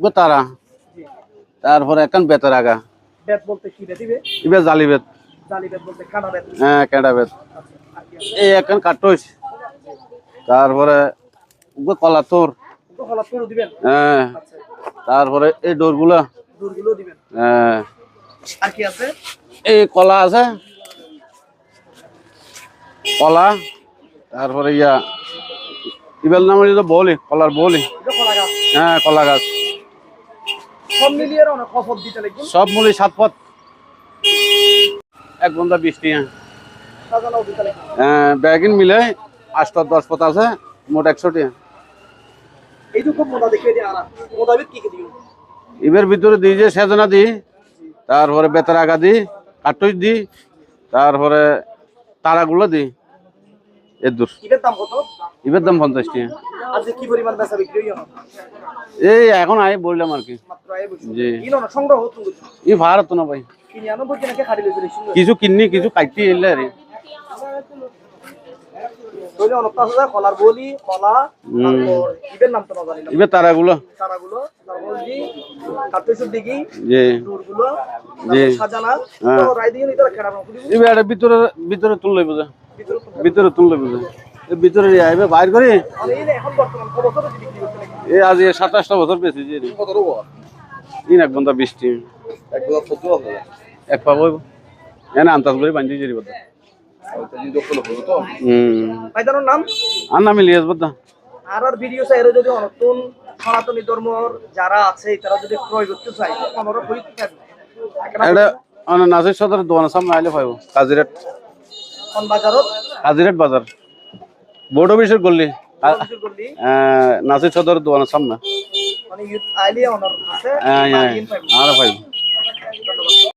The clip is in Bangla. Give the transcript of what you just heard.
তারা। তারপরে এখন বেতের আগা। বেত বলতে কি দিবে? ইবে জালি বেত। জালি বেত বলতে কাটা বেত। হ্যাঁ কেডা বেত। আচ্ছা এই এখন কাটইস তারপরে কলা তোর। তো হলা পুরো দিবেন? হ্যাঁ। আচ্ছা। তারপরে এই ডোরগুলা। দূরগুলো দিবেন? হ্যাঁ। আর কি আছে? এই কলা আছে। কলা। তারপরে ইয়া ইবেল নাম বলি কলার বলি। কলা হ্যাঁ কলা গাছ। সব মিলিয়ে অনেক খপত দিতে লাগবে। সব মূলি সাত পথ। এক বন্ধা বিশ টিয়া। হ্যাঁ ব্যাগিন মিলে আটটা দশ পথ আছে মোট একশো টিয়া। ইবের ভিতরে দিই যে সেজনা দিই তারপরে বেতার আগা দিই কাটুই দিই তারপরে তারাগুলো দিই। এর দূর। ইবের দাম পঞ্চাশ টিয়া। আজকে কি পরিমাণ বেচা বিক্রি হইয়া এই এখন আই বললাম আর কি। মাত্র আই বুঝি জি। সংগ্রহ ই ভারত না ভাই। কিছু কিনি কিছু কাটি এলে রে। কলার বলি কলা কিবের নাম তো না জানি না। ইবে তারাগুলো। তারপর দি কাটুসুর দিঘি দূরগুলো জি। সাজানা হ্যাঁ। তো রাই দিয়ে নিতে খেড়া ভিতরে ভিতরে তুললে বুঝা ভিতরে তুললে বুঝা ভিতরে আইবে বাইর করি। এই আজ সাতাশটা বছর পেয়েছি যে এক ঘণ্টা বৃষ্টি। এক পাবো এনে আন্তাজ বলে বান্ধি জেরি বদা যদি দখল হলো তো হুম। ভাইদানোর নাম? আর নামি লিয়াস বদা আর আর ভিডিও চাইরে যদি নতুন সনাতনী ধর্মর যারা আছে তারা যদি ক্রয় করতে চায় পনেরো কুড়ি টাকা এটা নাসির সদর দোকানের সামনে আইলে পাইব। কাজিরেট। কোন বাজারত? কাজিরেট বাজার। বোর্ড অফিসের গল্লি নাসির সদর দোকানের সামনে। মানে হ্যাঁ হ্যাঁ। আর পাইব